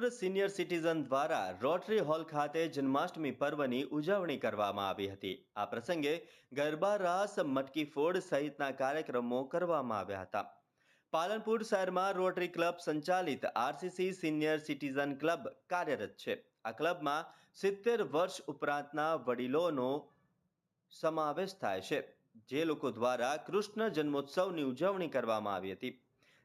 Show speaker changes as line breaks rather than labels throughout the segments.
Palanpur senior citizen દ્વારા rotary hall ખાતે જન્માષ્ટમી પર્વની ઉજવણી કરવામાં આવી હતી. આ પ્રસંગે ગરબા, રાસ, મટકી ફોડ સહિતના કાર્યક્રમો કરવામાં આવ્યા હતા. પાલનપુર શહેરમાં રોટરી ક્લબ સંચાલિત આરસીસી સિનિયર સિટીઝન ક્લબ કાર્યરત છે. આ ક્લબમાં સિત્તેર વર્ષ ઉપરાંતના વડીલોનો સમાવેશ થાય છે. જે લોકો દ્વારા કૃષ્ણ જન્મોત્સવની ઉજવણી કરવામાં આવી હતી.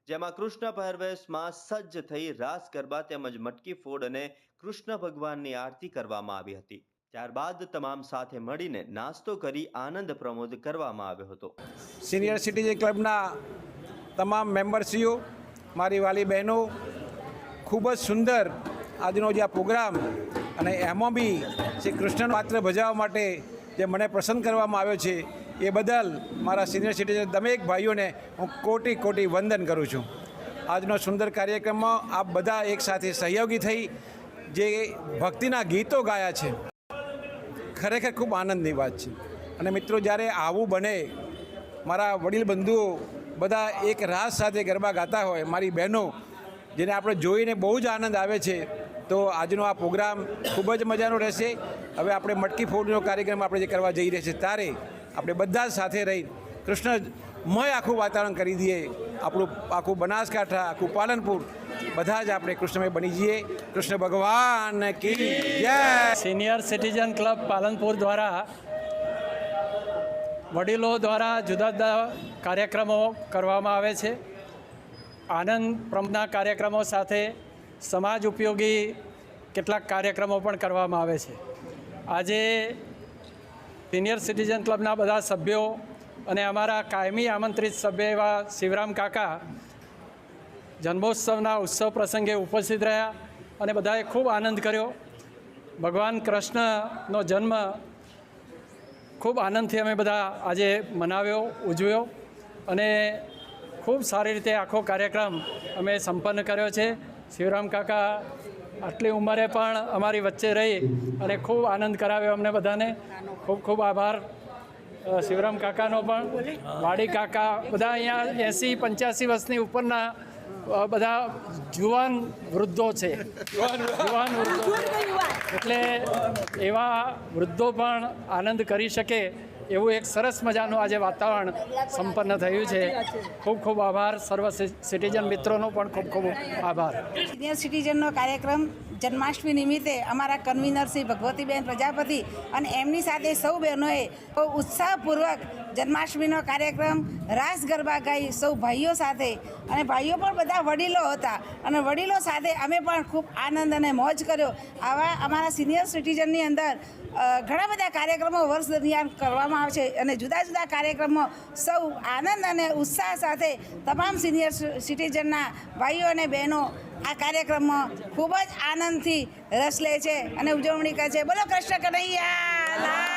જેમાં કૃષ્ણ પહેરવેશમાં સજ્જ થઈ રાસ ગરબા તેમજ મટકી ફોડ અને કૃષ્ણ ભગવાનની આરતી કરવામાં આવી હતી. ત્યારબાદ તમામ સાથે મળીને નાસ્તો કરી આનંદ પ્રમોદ કરવામાં આવ્યો હતો.
સિનિયર સિટીઝન ક્લબના તમામ મેમ્બરશ્રીઓ, મારી વાલી બહેનો, ખૂબ જ સુંદર આજનો જે આ પ્રોગ્રામ અને એમાં બી શ્રી કૃષ્ણ પાત્ર ભજવવા માટે જે મને પસંદ કરવામાં આવ્યો છે એ બદલ મારા સિનિયર સિટીઝન દરેક ભાઈઓને હું કોટી કોટી વંદન કરું છું. આજનો સુંદર કાર્યક્રમમાં આપ બધા એકસાથે સહયોગી થઈ જે ભક્તિના ગીતો ગાયા છે. ખરેખર ખૂબ આનંદની વાત છે. અને મિત્રો, જ્યારે આવું બને, મારા વડીલ બંધુઓ બધા એક રાસ સાથે ગરબા ગાતા હોય, મારી બહેનો, જેને આપણે જોઈને બહુ જ આનંદ આવે છે, તો આજનો આ પ્રોગ્રામ ખૂબ જ મજાનો રહેશે. હવે આપણે મટકી ફોડનો કાર્યક્રમ આપણે જે કરવા જઈ રહ્યા છીએ, ત્યારે આપણે બધા સાથે રહી કૃષ્ણમય આખું વાતાવરણ કરી દઈએ. આપણું આખું બનાસકાંઠા, આખું પાલનપુર બધા જ આપણે કૃષ્ણમય બની જઈએ. કૃષ્ણ ભગવાન કી
સિનિયર સિટીઝન ક્લબ પાલનપુર દ્વારા, વડીલો દ્વારા જુદા જુદા કાર્યક્રમો કરવામાં આવે છે. આનંદ પ્રમના કાર્યક્રમો સાથે સમાજ ઉપયોગી કેટલાક કાર્યક્રમો પણ કરવામાં આવે છે. આજે સિનિયર સિટીઝન ક્લબના બધા સભ્યો અને અમારા કાયમી આમંત્રિત સભ્ય એવા શિવરામ કાકા જન્મોત્સવના ઉત્સવ પ્રસંગે ઉપસ્થિત રહ્યા અને બધાએ ખૂબ આનંદ કર્યો. ભગવાન કૃષ્ણનો જન્મ ખૂબ આનંદથી અમે બધા આજે મનાવ્યો, ઉજવ્યો અને ખૂબ સારી રીતે આખો કાર્યક્રમ અમે સંપન્ન કર્યો છે. શિવરામ કાકા આટલી ઉંમરે પણ અમારી વચ્ચે રહી અને ખૂબ આનંદ કરાવ્યો અમને બધાને. ખૂબ ખૂબ આભાર. શિવરામ કાકાનો પણ. વાડી કાકા બધા અહીંયા એંસી પંચ્યાસી વર્ષની ઉપરના બધા જુવાન વૃદ્ધો છે. જુવાન વૃદ્ધો. એટલે એવા વૃદ્ધો પણ આનંદ કરી શકે એવું એક સરસ મજાનું આજે વાતાવરણ સંપન્ન થયું છે. ખૂબ ખૂબ આભાર. સર્વ સિટીઝન મિત્રોનો પણ ખૂબ ખૂબ આભાર.
સિટીઝનનો કાર્યક્રમ જન્માષ્ટમી નિમિત્તે અમારા કન્વીનર શ્રી ભગવતીબેન પ્રજાપતિ અને એમની સાથે સૌ બહેનોએ બહુ ઉત્સાહપૂર્વક જન્માષ્ટમીનો કાર્યક્રમ રાસ ગરબા ગાઈ સૌ ભાઈઓ સાથે. અને ભાઈઓ પણ બધા વડીલો હતા. અને વડીલો સાથે અમે પણ ખૂબ આનંદ અને મોજ કર્યો. આવા અમારા સિનિયર સિટીઝનની અંદર ઘણા બધા કાર્યક્રમો વર્ષ દરમિયાન કરવામાં આવે છે અને જુદા જુદા કાર્યક્રમો સૌ આનંદ અને ઉત્સાહ સાથે તમામ સિનિયર સિટીઝનના ભાઈઓ અને બહેનો આ કાર્યક્રમમાં ખૂબ જ આનંદથી રસ લે છે અને ઉજવણી કરે છે. બોલો, કૃષ્ણ કનૈયા